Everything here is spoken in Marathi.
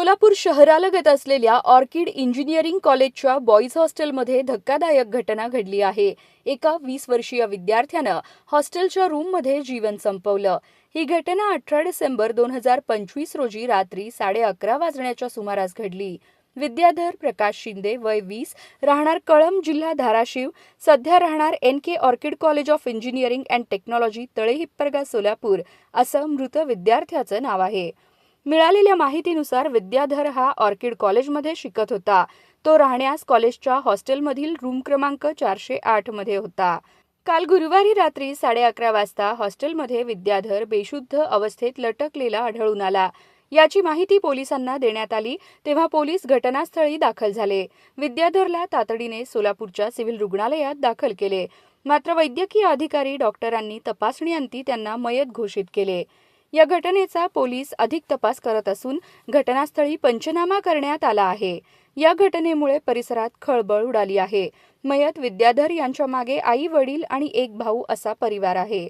सोलापूर शहरालगत असलेल्या ऑर्किड इंजिनिअरिंग कॉलेजच्या बॉईज हॉस्टेलमध्ये धक्कादायक घटना घडली आहे. एका वीस वर्षीय विद्यार्थ्यानं हॉस्टेलच्या रूममध्ये जीवन संपवलं. ही घटना अठरा डिसेंबर दोन हजार पंचवीस रोजी रात्री साडे अकरा वाजण्याच्या सुमारास घडली. विद्याधर प्रकाश शिंदे वय वीस राहणार कळंब जिल्हा धाराशिव सध्या राहणार N K orchid college of engineering and technology Tale Hipparga Solapur असं मृत विद्यार्थ्याचं नाव आहे. मिळालेल्या माहितीनुसार विद्याधर हा ऑर्किड कॉलेजमध्ये शिकत होता. तो राहण्यास कॉलेजच्या हॉस्टेलमधील रूम क्रमांक चारशे आठमध्ये होता. काल गुरुवारी रात्री साडे अकरा वाजता हॉस्टेलमध्ये विद्याधर बेशुद्ध अवस्थेत लटकलेला आढळून आला. याची माहिती पोलिसांना देण्यात आली तेव्हा पोलीस घटनास्थळी दाखल झाले. विद्याधरला तातडीने सोलापूरच्या सिव्हिल रुग्णालयात दाखल केले. मात्र वैद्यकीय अधिकारी डॉक्टरांनी तपासणीअंती त्यांना मयत घोषित केले. या घटनेचा पोलीस अधिक तपास करत असून घटनास्थळी पंचनामा करण्यात आला आहे. या घटनेमुळे परिसरात खळबळ उडाली आहे. मयत विद्याधर यांच्या मागे आई वडील आणि एक भाऊ असा परिवार आहे.